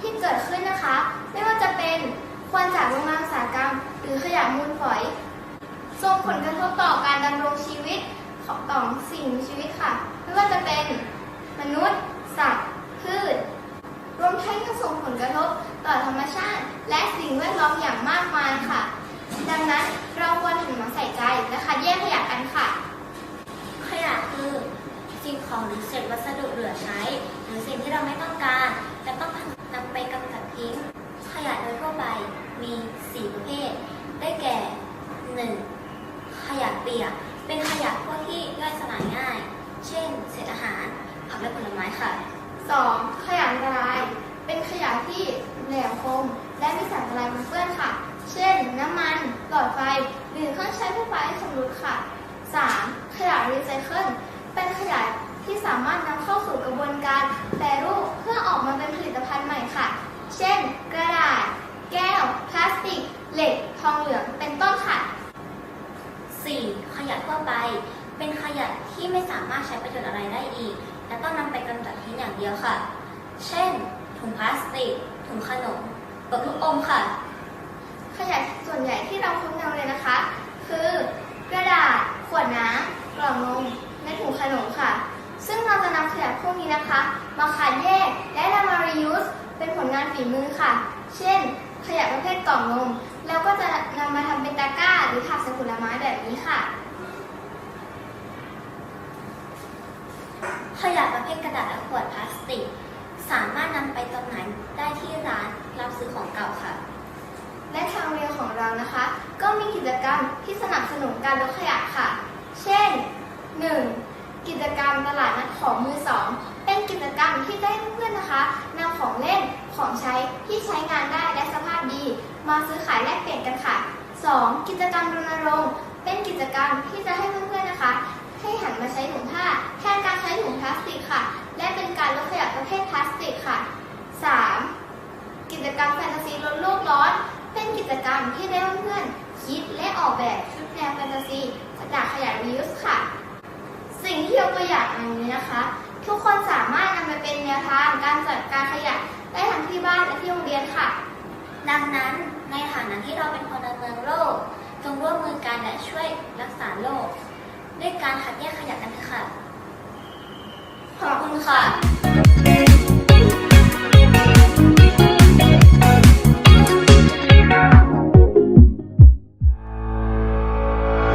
ที่เกิดขึ้นนะคะ ไม่ว่าจะเป็นควันจากโรงงานอุตสาหกรรม หรือขยะมูลฝอยส่งผลกระทบต่อการดำรงชีวิตของต่อสิ่งมีชีวิตค่ะ ไม่ว่าจะเป็นมนุษย์ สัตว์ พืช รวมทั้งยังส่งผลกระทบต่อธรรมชาติ และสิ่งแวดล้อมอย่างมากมายค่ะ ดังนั้นเราควรหันมาใส่ใจและคัดแยกขยะกันค่ะ ขยะคือสิ่งของหรือเศษวัสดุเหลือใช้ หรือสิ่งที่เราไม่ต้องการ ค่ะ 2. ขยะอันตราย เป็นขยะที่แหลมคม และมีสารอันตรายปนเปื้อนค่ะ เช่น น้ำมัน หลอดไฟ หรือเครื่องใช้ไฟฟ้าที่ชำรุดค่ะ 3. ขยะรีไซเคิล เป็นขยะที่สามารถนำเข้าสู่กระบวนการแปรรูปเพื่อออกมาเป็นผลิตภัณฑ์ใหม่ค่ะ เช่น กระดาษ แก้ว พลาสติก เหล็ก ทองเหลือง เป็นต้นค่ะ 4. ขยะทั่วไป ขยะที่ไม่สามารถใช้ประโยชน์อะไรได้อีก และต้องนำไปกำจัดทิ้งอย่างเดียวค่ะ เช่น ถุงพลาสติก ถุงขนมเปลือกลูกอมค่ะ ขยะส่วนใหญ่ที่เราพบในโรงเรียนนะคะ คือกระดาษ ขวดน้ำกล่องนมและถุงขนมค่ะ ซึ่งเราจะนำขยะพวกนี้นะคะ มาคัดแยกและนำมา reuse เป็นผลงานฝีมือค่ะ เช่น ขยะประเภทกล่องนม แล้วก็จะนำมาทำเป็นตะกร้าหรือถาดใส่ผลไม้แบบนี้ค่ะ ขยะประเภทกระดาษและขวดพลาสติก สามารถนำไปจำหน่ายได้ที่ร้านรับซื้อของเก่าค่ะ และทางเรียนของเรานะคะ ก็มีกิจกรรมที่สนับสนุนการลดขยะค่ะ เช่น 1. กิจกรรมตลาดนัดของมือสองเป็นกิจกรรมที่ได้เพื่อนๆนะคะนำของเล่นของใช้ที่ใช้งานได้และสภาพดี มาซื้อขายแลกเปลี่ยนกันค่ะ 2. กิจกรรมรณรงค์เป็นกิจกรรมที่จะให้เพื่อน พลาสติกค่ะ และเป็นการลดขยะประเภทพลาสติกค่ะ 3. กิจกรรมแฟนตาซีลดโลกร้อน เป็นกิจกรรมที่ได้เพื่อนๆคิดและออกแบบชุดแนวแฟนตาซีจากขยะ reuse ค่ะ สิ่งที่ยกตัวอย่างอันนี้นะคะ ทุกคนสามารถนำไปเป็นแนวทางการจัดการขยะได้ทั้งที่บ้านและที่โรงเรียนค่ะ ดังนั้นในฐานะที่เราเป็นพลเมืองโลก จงร่วมมือกันและช่วยรักษาโลก ด้วยการคัดแยกขยะกันเถอะค่ะ ขอบ คุณค่ะ